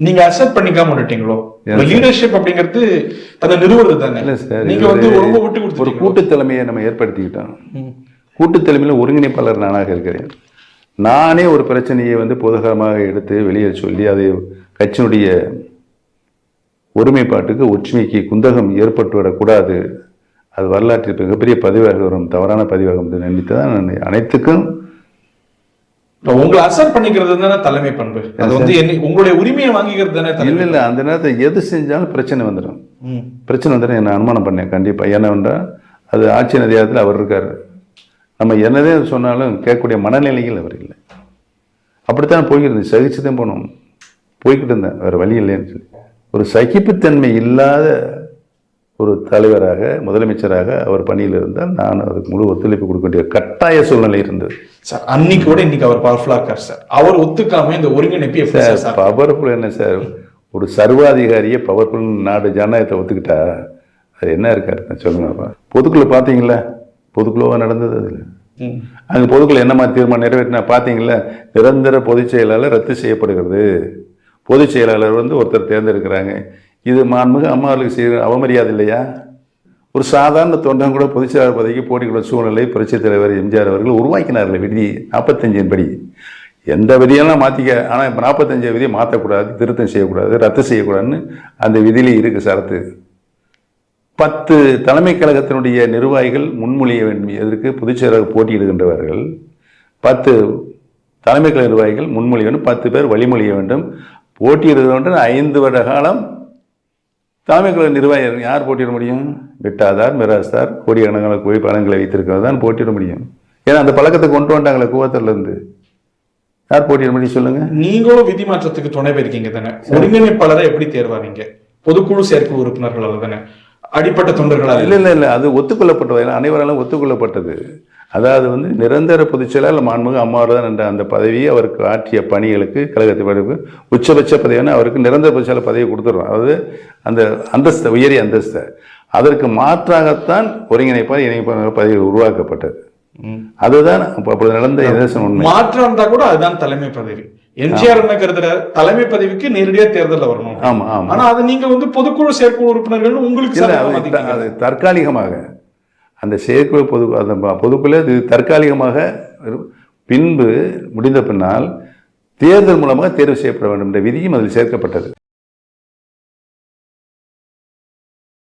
நீங்க accept பண்ணிக்காம விட்டுட்டீங்களோ. Leadership அப்படிங்கிறது அதை நிறுவுறது தானே நீங்க வந்து ஒரு- ரொம்ப விட்டு ஒரு கொடுத்துட்டீங்க கூட்டு தலைமையை நம்ம ஏற்படுத்திக்கிட்டோம். கூட்டு தலைமையில் ஒருங்கிணைப்பாளர் நானாக இருக்கிறேன். நானே ஒரு பிரச்சனையை வந்து பொதுகரமாக எடுத்து வெளியே சொல்லி அதை கட்சியினுடைய ஒருமைப்பாட்டுக்கு ஒற்றுமைக்கு குந்தகம் ஏற்பட்டு விடக்கூடாது அது வரலாற்றில் மிகப்பெரிய பதிவாக வரும். தவறான பதிவாகும் நினைத்து தான் நான் அனைத்துக்கும் உங்களை அக்செப்ட் பண்ணிக்கிறது தானே தலைமை பண்பு? அது வந்து உங்களுடைய உரிமையை வாங்கிக்கிறது தானே இல்லை இல்லை அந்த நேரத்தில் எது செஞ்சாலும் பிரச்சனை வந்துடும். பிரச்சனை வந்துடும் என்ன அனுமானம் பண்ணேன் கண்டிப்பாக ஏன்னாண்டா அது ஆட்சி அதிகாரத்தில் அவர் இருக்கார். நம்ம என்னதே சொன்னாலும் கேட்கக்கூடிய மனநிலையில் அவர் இல்லை. அப்படித்தான் போய்கிட்டு சகிச்சு தான் போனோம். போய்கிட்டு இருந்தேன். வேறு வழி இல்லைன்னு சொல்லி. ஒரு சகிப்புத்தன்மை இல்லாத ஒரு தலைவராக முதலமைச்சராக அவர் பணியில் இருந்தால் நான் அதுக்கு முழு ஒத்துழைப்பு கொடுக்க வேண்டிய கட்டாய சூழ்நிலை இருந்தது. சார் அன்னைக்கு கூட இன்னைக்கு அவர் பவர்ஃபுல்லா இருக்கார் சார். அவர் ஒத்துக்காம இந்த ஒருங்கிணைப்பு சார் பவர்ஃபுல் என்ன சார்? ஒரு சர்வாதிகாரியே பவர்ஃபுல் நாடு ஜனநாயகத்தை ஒத்துக்கிட்டா அது என்ன இருக்காரு? நான் சொல்லுங்க பொதுக்குள்ள பார்த்தீங்களா பொதுக்குழுவா நடந்தது அதில் ம். அங்கே பொதுக்குழு என்ன மாதிரி தீர்மானம் நிறைவேற்றினா பார்த்தீங்களா நிரந்தர பொதுச் செயலாளர் ரத்து செய்யப்படுகிறது. பொதுச் செயலாளர் வந்து ஒருத்தர் தேர்ந்தெடுக்கிறாங்க. இது மாண்புமிகு அம்மாவர்களுக்கு செய்கிற அவமரியாதை இல்லையா? ஒரு சாதாரண தொண்டன் கூட பொதுச் பதவிக்கு போட்டிக்கூட சூழ்நிலை புரட்சித் தலைவர் எம்ஜிஆர் அவர்கள் உருவாக்கினார்கள் விதி நாற்பத்தஞ்சின் படி. எந்த விதியெல்லாம் மாற்றிக்க ஆனால் இப்போ நாற்பத்தஞ்சு விதியை மாற்றக்கூடாது திருத்தம் செய்யக்கூடாது ரத்து செய்யக்கூடாதுன்னு அந்த விதியிலே இருக்குது சரத்து. பத்து தலைமை கழகத்தினுடைய நிர்வாகிகள் முன்மொழிய வேண்டும். எதற்கு? பொதுச்செயலாளர் போட்டியிடுகின்றவர்கள். பத்து தலைமை கழக நிர்வாகிகள் முன்மொழிய வேண்டும். பத்து பேர் வழிமொழிய வேண்டும். போட்டியிடுவது வேண்டும் ஐந்து வருட காலம் தலைமை கழக நிர்வாகிகள் யார் போட்டியிட முடியும்? விட்டாதார் மிராஸ்தார் கோடிக்கணக்கான கோடி பணங்களை வைத்திருக்கிறவர் தான் போட்டியிட முடியும். ஏன்னா அந்த பழக்கத்தை கொண்டு வந்துட்டாங்களே கூவத்துல இருந்து. யார் போட்டியிட முடியும் சொல்லுங்க? நீங்களும் விதி மாற்றத்துக்கு துணை போயிருக்கீங்க தானே. ஒருங்கிணைப்பாளரை எப்படி தேர்வானீங்க பொதுக்குழு செயற்குழு உறுப்பினர்களால தானே. அடிப்பட்ட தொண்டர்களால இல்லை இல்லை இல்லை. அது ஒத்துக்கொள்ளப்பட்டது. அனைவராலும் ஒத்துக்கொள்ளப்பட்டது. அதாவது வந்து நிரந்தர பொதுச்செயலாளர் மாண்புமிகு அம்மாவர் தான் என்ற அந்த பதவியை அவருக்கு ஆற்றிய பணிகளுக்கு கழகத்தை படிப்பு உச்சபட்ச பதவியான அவருக்கு நிரந்தர பொதுச்செயலாளர் பதவி கொடுத்துருவோம் அதாவது அந்த அந்தஸ்தை உயரிய அந்தஸ்தை. அதற்கு மாற்றாகத்தான் ஒருங்கிணைப்பார் இணைப்பாளர் பதவி உருவாக்கப்பட்டது. அதுதான் அப்போ நடந்த நிதர்சன உண்மை. மாற்றம் கூட அதுதான் தலைமை பதவி. எம்ஜிஆர் என்ன கருதுற? தலைமை பதவிக்கு நேரடியா தேர்தல்ல வரணும். ஆமா ஆமா. ஆனா அது நீங்க வந்து பொதுக்குழு செயற்குழு உறுப்பினர்கள் உங்களுக்கு அது தற்காலிகமாக. அந்த செயற்குழு பொது அந்த பொதுக்குழு இது தற்காலிகமாக பின்பு முடிந்த பின்னால் தேர்தல் மூலமாக தேர்வு செய்யப்பட வேண்டும். என்ற விதியும் அதில் சேர்க்கப்பட்டது.